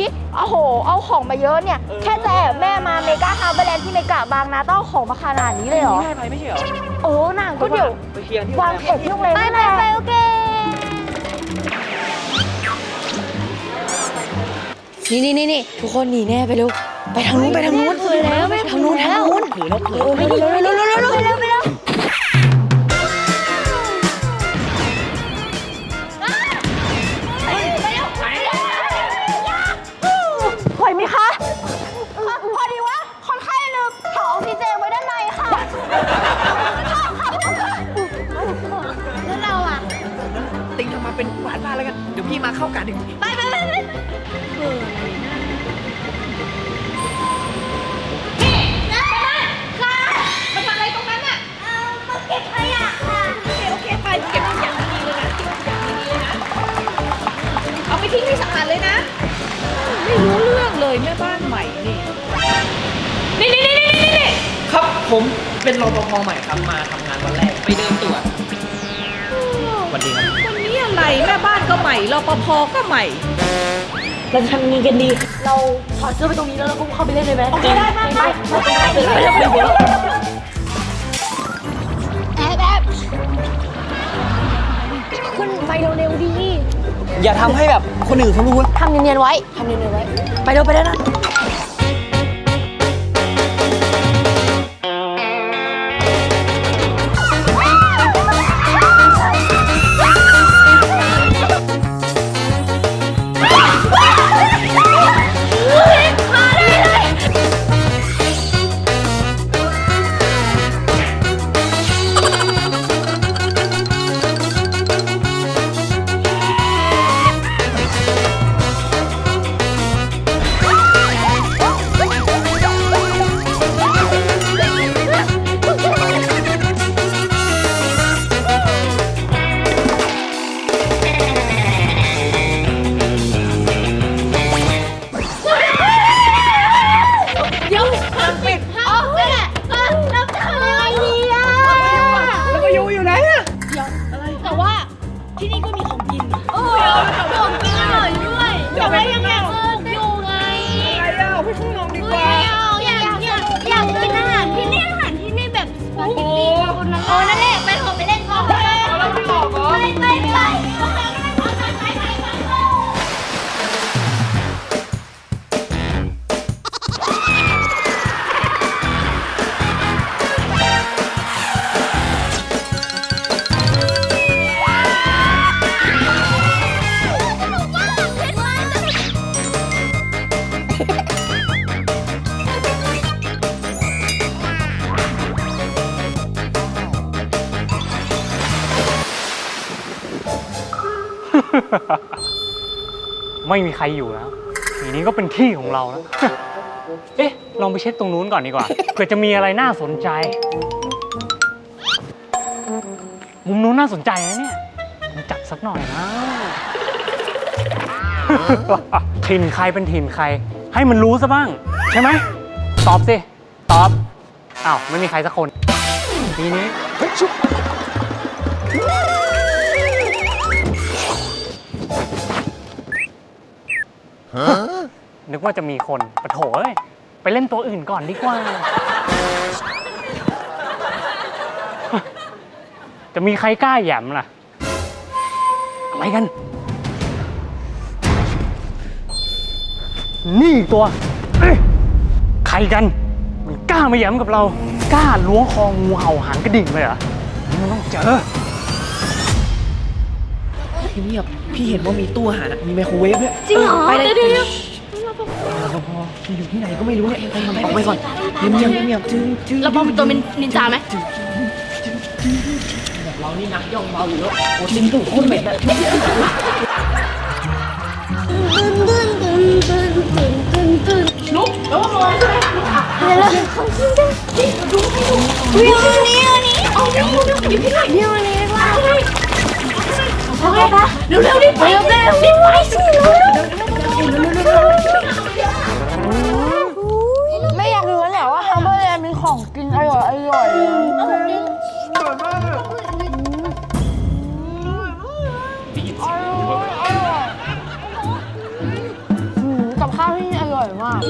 เนี่ยดูดิโอ้โห เอาของมาเยอะเนี่ย แค่จะแอบแม่มาเมกาฮาร์เบอร์แลนด์ที่เมกะบางนาต้องเอาของมาขนาดนี้เลยเหรอ ง่ายไปไม่ใช่เหรอเออนางก็เดี๋ยวไปเคลียร์ที่วางแผนที่โรงแรมไปไปไปโอเค นี่นี่นี่นี่ทุกคนหนีแน่ไปเร็วไปทางนู้นไปทางนู้นเผยแล้วไม่ทางนู้นทางนู้นเผือแล้วเผือเออไม่ดีเร็วเร็วเร็วเร็วเร็วไปแล้วไปแล้วไหว เดี๋ยวพี่มาเข้ากันดึงไปไปไปไปค่ะมาทำอะไรตรงนั้นอะมาเก็บขยะค่ะ โอเคไปเก็บทุกอย่างดีๆเลยนะเก็บทุกอย่งดีๆเลยนะ เอาไปทิ้งให้สะอาดเลยนะ ไม่รู้เรื่องเลยแม่บ้านใหม่นี่ นี่นี่นี่นี่นี่ครับผมเป็นรปภใหม่ครับมาทำงานวันแรก ไปเดินตรวจสวันดีครับวัน แม่บ้านก็ใหม่รปภก็ใหม่ เราจะทำยังไงกันดี เราถอดเสื้อไปตรงนี้แล้วเราก็เข้าไปเล่นเลยไหมโอเคได้ไปไปไปไปไปไปไปแอบแอบขึ้นไปเร็วๆดี อย่าทำให้แบบคนอื่นเขารู้ว่าทำเนียนๆไว้ทำเนียนๆไว้ ไปเร็วไปเร็วนะ ไม่มีใครอยู่แล้วทีนี้ก็เป็นที่ของเราแล้ว เอ๊ะ ลองไปเช็คตรงนู้นก่อนดีกว่า เผื่อจะมีอะไรน่าสนใจ มุมนู้นน่าสนใจนะเนี่ยผมจัดสักหน่อยนะ ถิ่นใครเป็นถิ่นใคร ให้มันรู้ซะบ้าง ใช่ไหม ตอบสิ ตอบ อ้าว ไม่มีใครสักคน ทีนี้ เฮ้ยชุบ นึกว่าจะมีคนปะโถเอ้ยไปเล่นตัวอื่นก่อนดีกว่า จะมีใครกล้าแหยมล่ะอะไรกัน นี่อีกตัวเอ้ยใครกัน มันกล้ามาแหยมกับเรา กล้าล้วงคองูเห่าหางกระดิ่งเลยเหรอมันต้องเจอ เงียบๆพี่เห็นว่ามีตู้อาหารอะมีไมโครเวฟด้วยจริงเหรอไปเลยเดี๋ยวเดี๋ยว รปภมันอยู่ที่ไหนก็ไม่รู้เนี่ยไปๆออกไปก่อนเงียบๆเงียบๆจึงจึงเราพอเป็นตัวเป็นนินจาไหมแบบเรานี่นักย่องเบาอยู่แล้วโอ้ลิ้นตู่โคตรเหม็นอะลุกแล้วมองใช่ไหมวิวนี้อันนี้เอาเร็วเร็วอยู่ที่ไหนวิวนี้ว่า โอเคปะเร็วเร็วรีบไปเร็วเร็วรีบไปสิเร็วเร็วไม่อยากรู้แล้วแหละว่าฮัมเบอร์แลนด์มีของกินอร่อยอร่อยข้าวที่นี่อร่อยมาก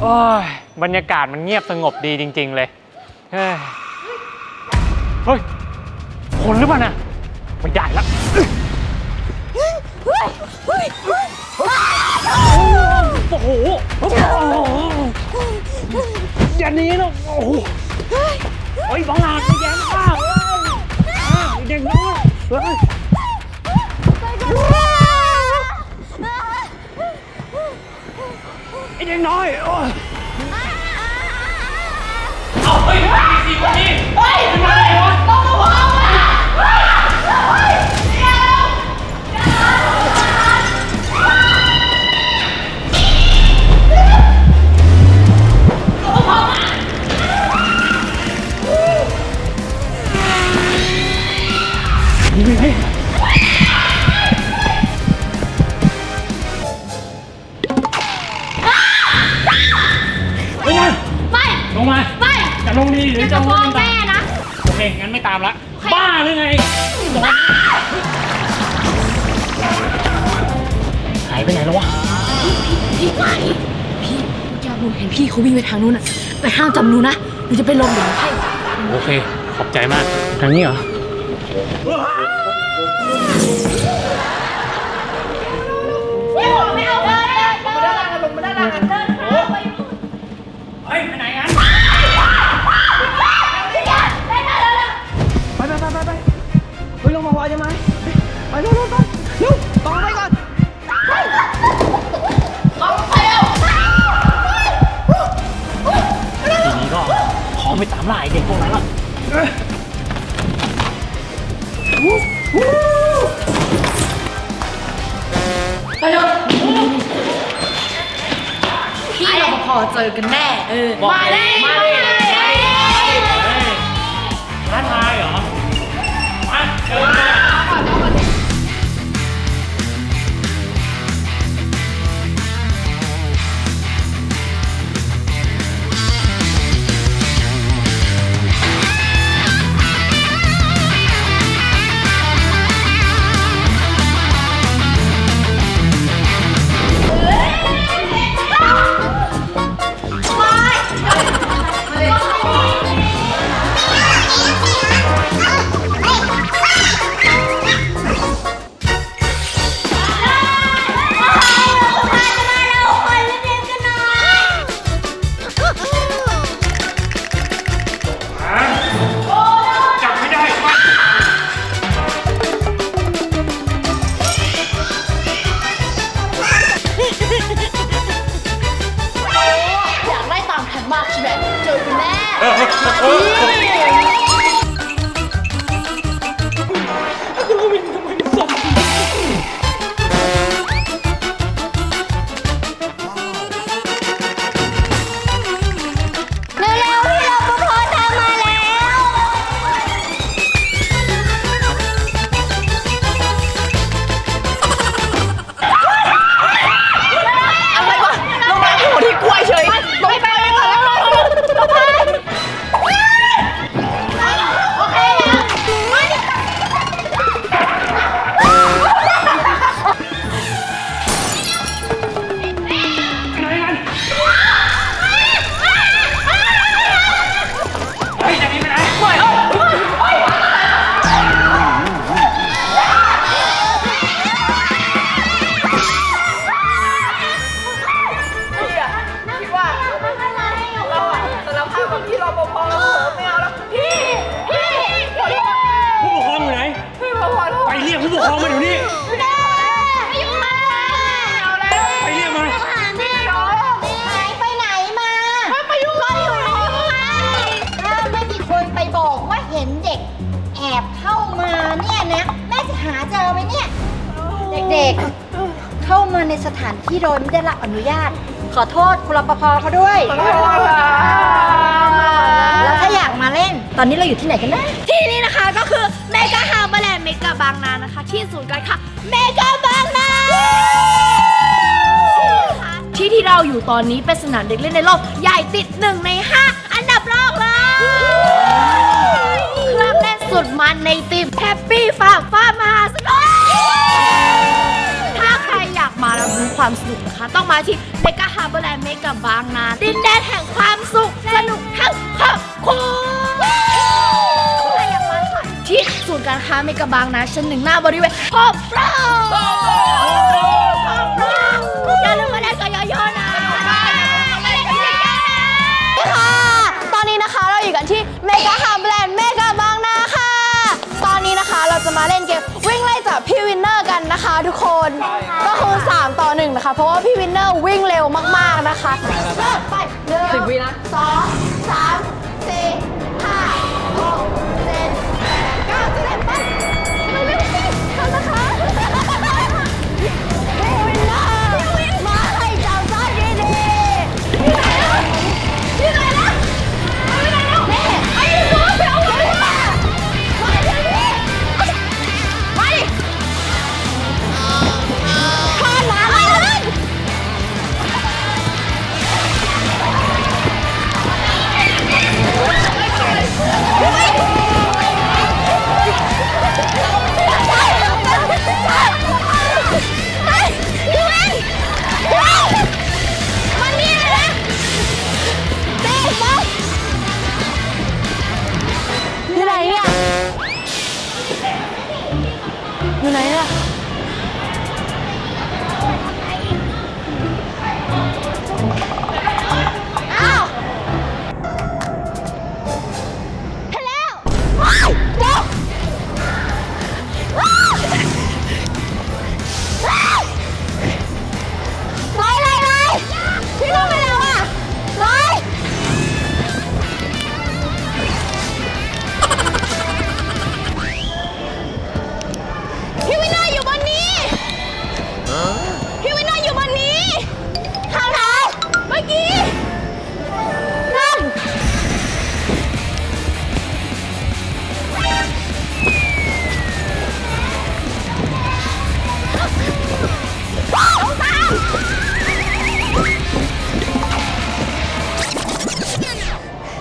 โอ้ยบรรยากาศมันเงียบสงบดีจริง ๆ เลย เฮ้ยเฮ้ย คนหรือเปล่าน่ะไม่ได้ละโอ้โหโอ้โหอย่าหนี้นะโอ้โหเฮ้ยบังอาจไม่แย่งข้าวอ้าวเด็กน้อยเฮ้ยไอ้เด็กน้อยโอ้ยเอาเฮ้ยมีสี่คนนี้เฮ้ย พี่ไหวพี่เมื่อกี้หนูเห็นพี่เขาวิ่งไปทางนู้นอะแต่ห้ามจำหนูนะหนูจะเป็นลมเดี๋ยวให้โอเค ขอบใจมาก ทางนี้เหรอไม่เอาไม่เอาเลยลงมาด้านล่างกันลงมาด้านล่างกันเดินเข้าไปนู่นเฮ้ยไปไหนกันไปได้แล้วไปไปไปไปไปเฮ้ยลงมาพอใช่ไหมไปเร็วเร็วไปเร็วต่อไป เจอกันแน่เออบอกมาเลยมามาเลเลย ในสถานที่โดยไม่ได้รับอนุญาต ขอโทษคุณรปภเขาด้วยแล้วถ้าอยากมาเล่น ตอนนี้เราอยู่ที่ไหนกันนะ ที่นี่นะคะก็คือเมกาฮาร์เบอร์แลนด์เมกาบางนานะคะ ที่ศูนย์การค้าเมกาบางนาที่ที่เราอยู่ตอนนี้เป็นสนามเด็กเล่นในโลกใหญ่ติดหนึ่งในห้าอันดับโลกเลยเครื่องเล่นสุดมันในทีมแฮปปี้ฟาร์มฟาร์มมหาสนุก ครอยากมาระบุความสนุกนะคะ ต้องมาที่เมกาฮาร์เบอร์แลนด์เมกาบางนาดินแดนแห่งความสุข สนุกทั้งครอบครัวใครอยากมาค่ะที่ศูนย์การค้าเมกาบางนาชั้นหนึ่งหน้าบริเวณพอบเราอย่าลืมมาเล่นกับยาโย นนะคะทุกคนก็คือ3 ต่อ 1 นะคะ เพราะว่าพี่วินเนอร์วิ่งเร็วมาก ๆ นะคะ เริ่มไปหนึ่งสิบวินะสองสาม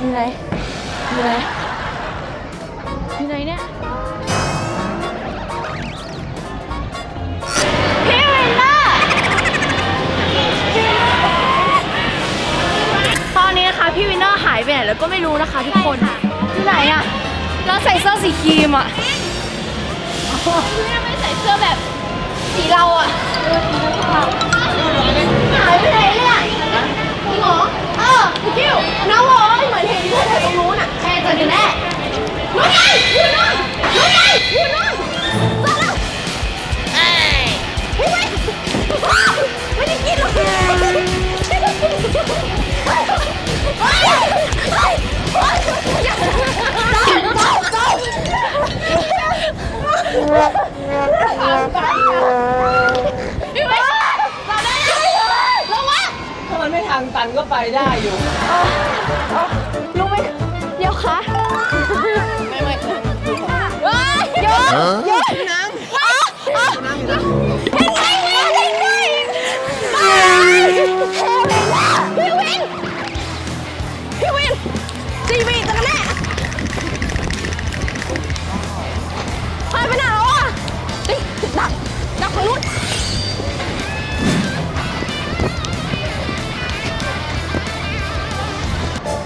อยู่ไหนอยู่ไหนอยู่ไหนเนี่ยพี่วินเนอร์ตอนนี้นะคะพี่วินเนอร์หายไปไหนแล้วก็ไม่รู้นะคะทุกคนที่ไหนอะเราใส่เสื้อสีครีมอะพี่วินเนอร์ไม่ใส่เสื้อแบบสีเราอะหายไปไหนเนี่ยจริงเหรอเออพี่คิว พี่ไม่เราได้แล้วระวังถ้ามันไม่ทางตันก็ไปได้อยู่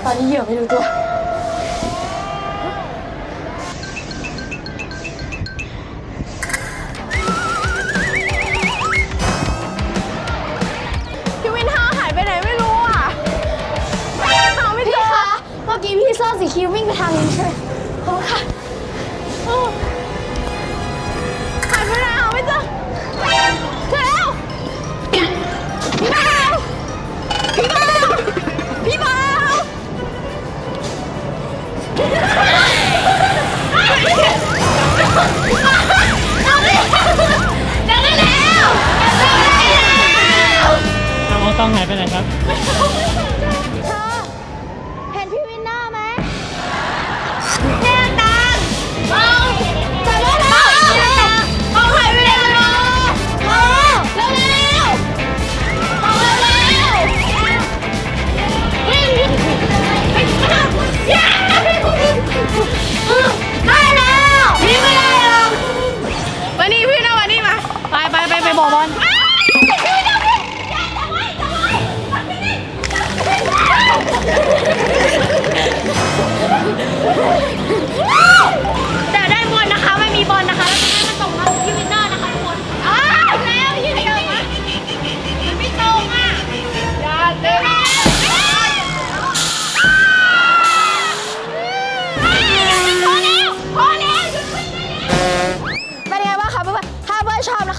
อนนี้เหยื่อไม่รู้ตัว พี่วินห้าหายไปไหนไม่รู้อะหาไม่เจอคะ เมื่อกี้พี่เสื้อสีคิววิ่งไปทางนี้ใช่ไหมขอบคุณค่ะ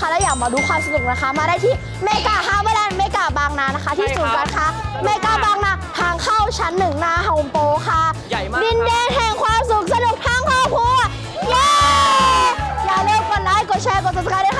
นชอบนะคะ และอยากมาดูความสนุกนะคะ มาได้ที่เมกาฮาร์เบอร์แลนด์เมกาบางนานะคะ ที่ศูนย์การค้าเมกาบางนาทางเข้าชั้นหนึ่งหนาโฮมโปรค่ะใหญ่มาก ดินแดนแห่งความสุขสนุกทั้งครอบครัวเย้อย่าลืมกดไลค์กดแชร์กด subscribe ด้วยค่ะ